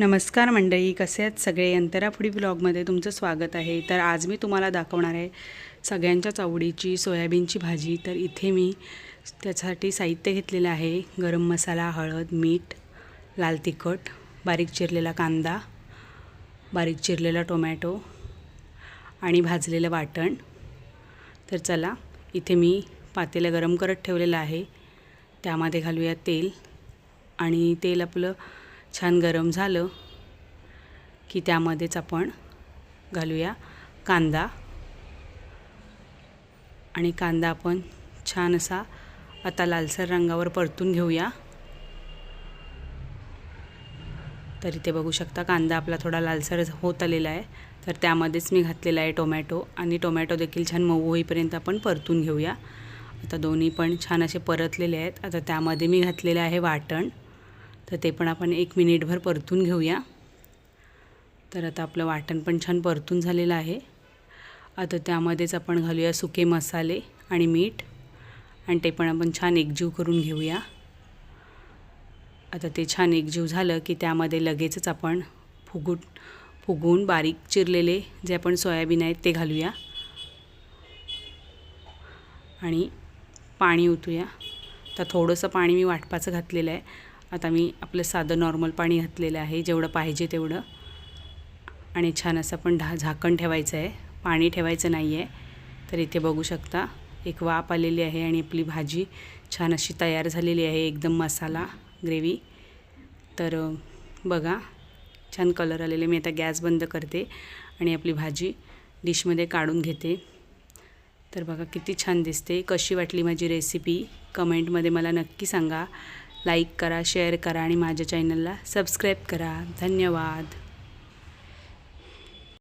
नमस्कार मंडळी कसे आहेत सगळे? अंतराफुडी ब्लॉगमध्ये तुमचं स्वागत आहे. तर आज मी तुम्हाला दाखवणार आहे सगळ्यांच्याच आवडीची सोयाबीनची भाजी. तर इथे मी त्यासाठी साहित्य घेतलेलं आहे. गरम मसाला हळद मीठ लाल तिखट बारीक चिरलेला कांदा बारीक चिरलेला टोमॅटो आणि भाजलेलं वाटण. तर चला इथे मी पातेलं गरम करत ठेवलेलं आहे. त्यामध्ये घालूया तेल आणि तेल आपलं छान गरम झालं की त्यामध्येच आपण घालूया कांदा. आणि कांदा आपण छान असा आता लालसर रंगावर परतून घेऊया. तर इथे बघू शकता कांदा आपला थोडा लालसर होत आलेला आहे. तर त्यामध्येच मी घातलेला आहे टोमॅटो आणि टोमॅटो देखील छान मऊ होईपर्यंत आपण परतून घेऊया. आता दोन्ही पण छान असे परतलेले आहेत. आता त्यामध्ये मी घातलेलं आहे वाटण. तर ते पण आपण एक मिनिटभर परतून घेऊया. तर आता आपलं वाटण पण छान परतून झालेलं आहे. आता त्यामध्येच आपण घालूया सुके मसाले आणि मीठ. आणि ते पण आपण छान एकजीव करून घेऊया. आता ते छान एकजीव झालं की त्यामध्ये लगेचच आपण फुगून फुगून बारीक चिरलेले जे आपण सोयाबीन आहेत ते घालूया. आणि पाणी ओतूया. तर थोडंसं पाणी मी वाटपाचं घातलेलं आहे. आता मी आपलं साधं नॉर्मल पाणी घातलेलं आहे जेवढं पाहिजे तेवढं. आणि छान असं पण ढा झाकण ठेवायचं आहे. पाणी ठेवायचं नाही आहे तर इथे बघू शकता एक वाफ आलेली आहे आणि आपली भाजी छान अशी तयार झालेली आहे एकदम मसाला ग्रेव्ही. तर बघा छान कलर आलेले. मी आता गॅस बंद करते आणि आपली भाजी डिशमध्ये काढून घेते. तर बघा किती छान दिसते. कशी वाटली माझी रेसिपी कमेंटमध्ये मला नक्की सांगा. लाईक करा शेअर करा आणि माझ्या चॅनलला सबस्क्राईब करा. धन्यवाद.